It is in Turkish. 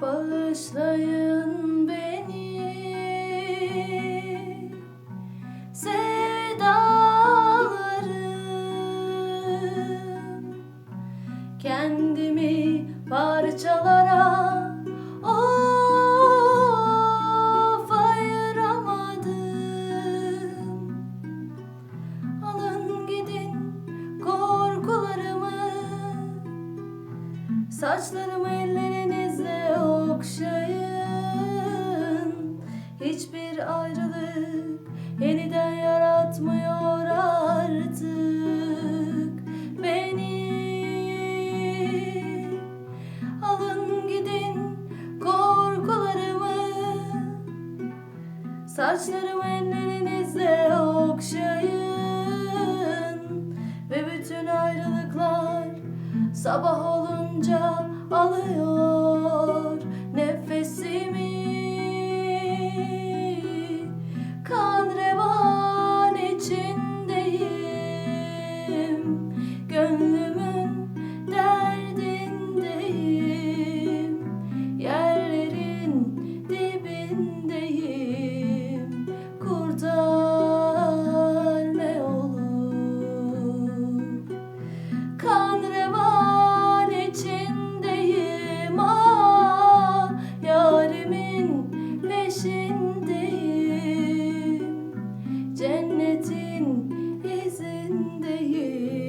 Bağışlayın beni. Sevdalarım Kendimi parçalara Of Alın gidin korkularımı Saçlarımı ellerinizle Hiçbir ayrılık yeniden yaratmıyor artık. Beni Alın gidin korkularımı. Saçlarımı ellerinizle okşayın. Ve bütün ayrılıklar sabah olunca alıyor Gönlümün derdindeyim. Yerlerin dibindeyim. Kurtar ne olur. Kan içindeyim. Ah, peşindeyim. Cennetin izindeyim.